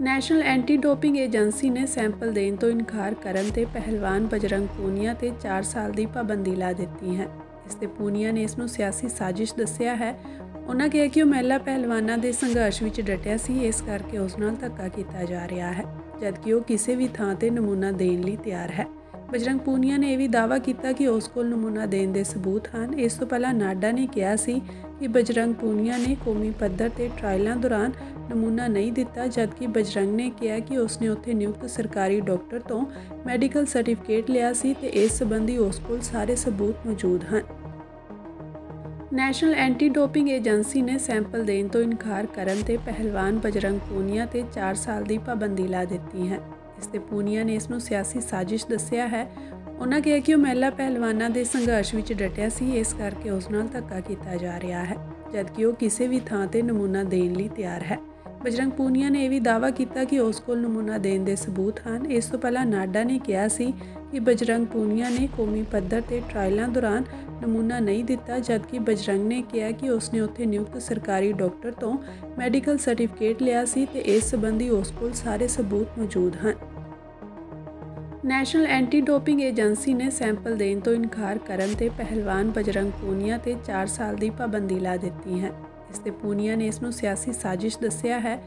National anti doping agency ਨੇ sample ਦੇਣ ਤੋਂ ਇਨਕਾਰ ਕਰਨ ਤੇ ਪਹਿਲਵਾਨ ਬਜਰੰਗ ਪੂਨੀਆ ਤੇ 4 ਸਾਲ ਦੀ ਪਾਬੰਦੀ ਲਾ ਦਿੱਤੀ ਹੈ। ਇਸ ਤੇ ਪੂਨੀਆ ਨੇ ਇਸ ਨੂੰ ਸਿਆਸੀ ਸਾਜ਼ਿਸ਼ ਦੱਸਿਆ ਹੈ। ਉਹਨਾਂ ਕਿਹਾ ਕਿ ਉਹ ਮਹਿਲਾ ਪਹਿਲਵਾਨਾਂ ਦੇ ਸੰਘਰਸ਼ ਵਿੱਚ ਡਟਿਆ ਸੀ, ਇਸ ਕਰਕੇ ਉਸ ਨਾਲ ਧੱਕਾ ਕੀਤਾ ਜਾ ਰਿਹਾ ਹੈ, ਜਦਕਿ ਉਹ ਕਿਸੇ ਵੀ ਥਾਂ ਤੇ ਨਮੂਨਾ ਦੇਣ ਲਈ ਤਿਆਰ ਹੈ। ਬਜਰੰਗ ਪੂਨੀਆ ਨੇ ਇਹ ਵੀ ਦਾਅਵਾ ਕੀਤਾ ਕਿ ਉਸ ਕੋਲ ਨਮੂਨਾ ਦੇਣ ਦੇ ਸਬੂਤ ਹਨ। ਇਸ ਤੋਂ ਪਹਿਲਾਂ ਨਾਡਾ ਨੇ ਕਿਹਾ ਸੀ ਕਿ ਬਜਰੰਗ ਪੂਨੀਆ ਨੇ ਕੌਮੀ ਪੱਧਰ ਤੇ ਟ੍ਰਾਇਲਾਂ ਦੌਰਾਨ ਨਮੂਨਾ ਨਹੀਂ ਦਿੱਤਾ, ਜਦਕਿ ਬਜਰੰਗ ਨੇ ਕਿਹਾ ਕਿ ਉਸਨੇ ਉੱਥੇ ਨਿਯੁਕਤ ਸਰਕਾਰੀ ਡਾਕਟਰ ਤੋਂ ਮੈਡੀਕਲ ਸਰਟੀਫਿਕੇਟ ਲਿਆ ਸੀ ਤੇ ਇਸ ਸੰਬੰਧੀ ਉਸ ਕੋਲ ਸਾਰੇ ਸਬੂਤ ਮੌਜੂਦ ਹਨ। ਨੈਸ਼ਨਲ ਐਂਟੀ ਡੋਪਿੰਗ ਏਜੰਸੀ ਨੇ ਸੈਂਪਲ ਦੇਣ ਤੋਂ ਇਨਕਾਰ ਕਰਨ ਤੇ ਪਹਿਲਵਾਨ ਬਜਰੰਗ ਪੂਨੀਆ ਤੇ 4 ਸਾਲ ਦੀ ਪਾਬੰਦੀ ਲਾ ਦਿੱਤੀ ਹੈ। ਇਸ ਤੇ ਪੂਨੀਆ ਨੇ ਇਸ ਨੂੰ ਸਿਆਸੀ ਸਾਜ਼ਿਸ਼ ਦੱਸਿਆ ਹੈ। ਉਹਨਾਂ ਕਿਹਾ ਕਿ ਉਹ ਮਹਿਲਾ ਪਹਿਲਵਾਨਾਂ ਦੇ ਸੰਘਰਸ਼ ਵਿੱਚ ਡਟਿਆ ਸੀ, ਇਸ ਕਰਕੇ ਉਸ ਨਾਲ ਧੱਕਾ ਕੀਤਾ ਜਾ ਰਿਹਾ ਹੈ, ਜਦਕਿ ਉਹ ਕਿਸੇ ਵੀ ਥਾਂ ਤੇ ਨਮੂਨਾ ਦੇਣ ਲਈ ਤਿਆਰ ਹੈ। ਬਜਰੰਗ ਪੂਨੀਆ ਨੇ ਇਹ ਵੀ ਦਾਅਵਾ ਕੀਤਾ ਕਿ ਉਸ ਕੋਲ ਨਮੂਨਾ ਦੇਣ ਦੇ ਸਬੂਤ ਹਨ। ਇਸ ਤੋਂ ਪਹਿਲਾਂ ਨਾਡਾ ਨੇ ਕਿਹਾ ਸੀ ਕਿ ਬਜਰੰਗ ਪੂਨੀਆ ਨੇ ਕੌਮੀ ਪੱਧਰ ਤੇ ਟ੍ਰਾਇਲਾਂ ਦੌਰਾਨ ਨਮੂਨਾ ਨਹੀਂ ਦਿੱਤਾ, ਜਦਕਿ ਬਜਰੰਗ ਨੇ ਕਿਹਾ ਕਿ ਉਸਨੇ ਉੱਥੇ ਨਿਯੁਕਤ ਸਰਕਾਰੀ ਡਾਕਟਰ ਤੋਂ ਮੈਡੀਕਲ ਸਰਟੀਫਿਕੇਟ ਲਿਆ ਸੀ ਤੇ ਇਸ ਸੰਬੰਧੀ ਉਸ ਕੋਲ ਸਾਰੇ ਸਬੂਤ ਮੌਜੂਦ ਹਨ। ਨੈਸ਼ਨਲ ਐਂਟੀ ਡੋਪਿੰਗ ਏਜੰਸੀ ਨੇ ਸੈਂਪਲ ਦੇਣ ਤੋਂ ਇਨਕਾਰ ਕਰਨ ਤੇ ਪਹਿਲਵਾਨ ਬਜਰੰਗ ਪੂਨੀਆ ਤੇ 4 ਸਾਲ ਦੀ ਪਾਬੰਦੀ ਲਾ ਦਿੱਤੀ ਹੈ। ਇਸ ਤੇ ਪੂਨੀਆ ਨੇ ਇਸ ਨੂੰ ਸਿਆਸੀ ਸਾਜ਼ਿਸ਼ ਦੱਸਿਆ ਹੈ।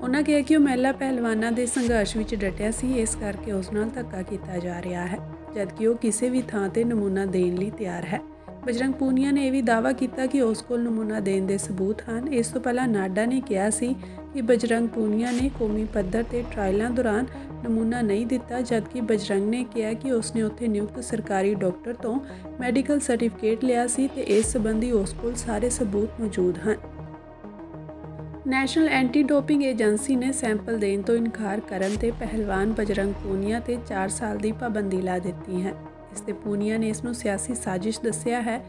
ਉਹਨਾਂ ਕਿਹਾ ਕਿ ਉਹ ਮਹਿਲਾ ਪਹਿਲਵਾਨਾਂ ਦੇ ਸੰਘਰਸ਼ ਵਿੱਚ ਡਟਿਆ ਸੀ, ਇਸ ਕਰਕੇ ਉਸ ਨਾਲ ਧੱਕਾ ਕੀਤਾ ਜਾ ਰਿਹਾ ਹੈ, ਜਦਕਿ ਉਹ ਕਿਸੇ ਵੀ ਥਾਂ ਤੇ ਨਮੂਨਾ ਦੇਣ ਲਈ ਤਿਆਰ ਹੈ। ਬਜਰੰਗ ਪੂਨੀਆ ਨੇ ਇਹ ਵੀ ਦਾਅਵਾ ਕੀਤਾ ਕਿ ਉਸ ਕੋਲ ਨਮੂਨਾ ਦੇਣ ਦੇ ਸਬੂਤ ਹਨ। ਇਸ ਤੋਂ ਪਹਿਲਾਂ ਨਾਡਾ ਨੇ ਕਿਹਾ ਸੀ ਕਿ ਬਜਰੰਗ ਪੂਨੀਆ ਨੇ ਕੌਮੀ ਪੱਧਰ ਤੇ ਟ੍ਰਾਇਲਾਂ ਦੌਰਾਨ ਨਮੂਨਾ ਨਹੀਂ ਦਿੱਤਾ, ਜਦਕਿ ਬਜਰੰਗ ਨੇ ਕਿਹਾ ਕਿ ਉਸਨੇ ਉੱਥੇ ਨਿਯੁਕਤ ਸਰਕਾਰੀ ਡਾਕਟਰ ਤੋਂ ਮੈਡੀਕਲ ਸਰਟੀਫਿਕੇਟ ਲਿਆ ਸੀ ਤੇ ਇਸ ਸੰਬੰਧੀ ਉਸ ਕੋਲ ਸਾਰੇ ਸਬੂਤ ਮੌਜੂਦ ਹਨ। ਨੈਸ਼ਨਲ ਐਂਟੀ ਡੋਪਿੰਗ ਏਜੰਸੀ ਨੇ ਸੈਂਪਲ ਦੇਣ ਤੋਂ ਇਨਕਾਰ ਕਰਨ ਤੇ ਪਹਿਲਵਾਨ ਬਜਰੰਗ ਪੂਨੀਆ ਤੇ 4 ਸਾਲ ਦੀ ਪਾਬੰਦੀ ਲਾ ਦਿੱਤੀ ਹੈ। ਇਸ ਤੇ ਪੂਨੀਆ ਨੇ ਇਸ ਨੂੰ ਸਿਆਸੀ ਸਾਜ਼ਿਸ਼ ਦੱਸਿਆ ਹੈ।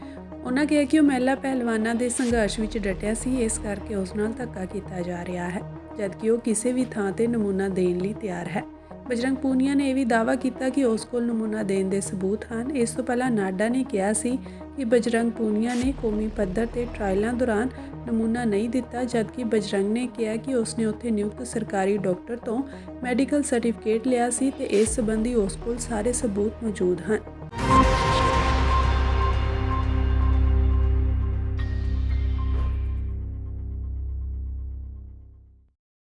ਉਹਨਾਂ ਕਿਹਾ ਕਿ ਉਹ ਮਹਿਲਾ ਪਹਿਲਵਾਨਾਂ ਦੇ ਸੰਘਰਸ਼ ਵਿੱਚ ਡਟਿਆ ਸੀ, ਇਸ ਕਰਕੇ ਉਸ ਨਾਲ ਧੱਕਾ ਕੀਤਾ ਜਾ ਰਿਹਾ ਹੈ, ਜਦਕਿ ਉਹ ਕਿਸੇ ਵੀ ਥਾਂ ਤੇ ਨਮੂਨਾ ਦੇਣ ਲਈ ਤਿਆਰ ਹੈ। ਬਜਰੰਗ ਪੂਨੀਆ ਨੇ ਇਹ ਵੀ ਦਾਅਵਾ ਕੀਤਾ ਕਿ ਉਸ ਕੋਲ ਨਮੂਨਾ ਦੇਣ ਦੇ ਸਬੂਤ ਹਨ। ਇਸ ਤੋਂ ਪਹਿਲਾਂ ਨਾਡਾ ਨੇ ਕਿਹਾ ਸੀ ਕਿ ਬਜਰੰਗ ਪੂਨੀਆ ਨੇ ਕੌਮੀ ਪੱਧਰ ਤੇ ਟ੍ਰਾਇਲਾਂ ਦੌਰਾਨ ਨਮੂਨਾ ਨਹੀਂ ਦਿੱਤਾ, ਜਦਕਿ ਬਜਰੰਗ ਨੇ ਕਿਹਾ ਕਿ ਉਸਨੇ ਉੱਥੇ ਨਿਯੁਕਤ ਸਰਕਾਰੀ ਡਾਕਟਰ ਤੋਂ ਨੈਸ਼ਨਲ ਐਂਟੀ ਡੋਪਿੰਗ ਏਜੰਸੀ ਨੇ ਸੈਂਪਲ ਦੇਣ ਤੋਂ ਇਨਕਾਰ ਕਰਨ ਤੇ ਪਹਿਲਵਾਨ ਬਜਰੰਗ ਪੂਨੀਆ ਤੇ 4 ਸਾਲ ਦੀ ਪਾਬੰਦੀ ਲਾ ਦਿੱਤੀ ਹੈ ਇਸ ਤੇ ਪੂਨੀਆ ਨੇ ਇਸ ਨੂੰ ਸਿਆਸੀ ਸਾਜ਼ਿਸ਼ ਦੱਸਿਆ ਹੈ ਉਹਨਾਂ ਕਿਹਾ ਕਿ ਉਹ ਮਹਿਲਾ ਪਹਿਲਵਾਨਾਂ ਦੇ ਸੰਘਰਸ਼ ਵਿੱਚ ਡਟਿਆ ਸੀ ਇਸ ਕਰਕੇ ਉਸ ਨੇ ਉੱਥੇ ਨਿਯੁਕਤ ਸਰਕਾਰੀ ਡਾਕਟਰ ਤੋਂ ਮੈਡੀਕਲ ਸਰਟੀਫਿਕੇਟ ਲਿਆ ਸੀ ਤੇ ਇਸ ਸੰਬੰਧੀ ਉਸ ਕੋਲ ਸਾਰੇ ਸਬੂਤ ਮੌਜੂਦ ਹਨ।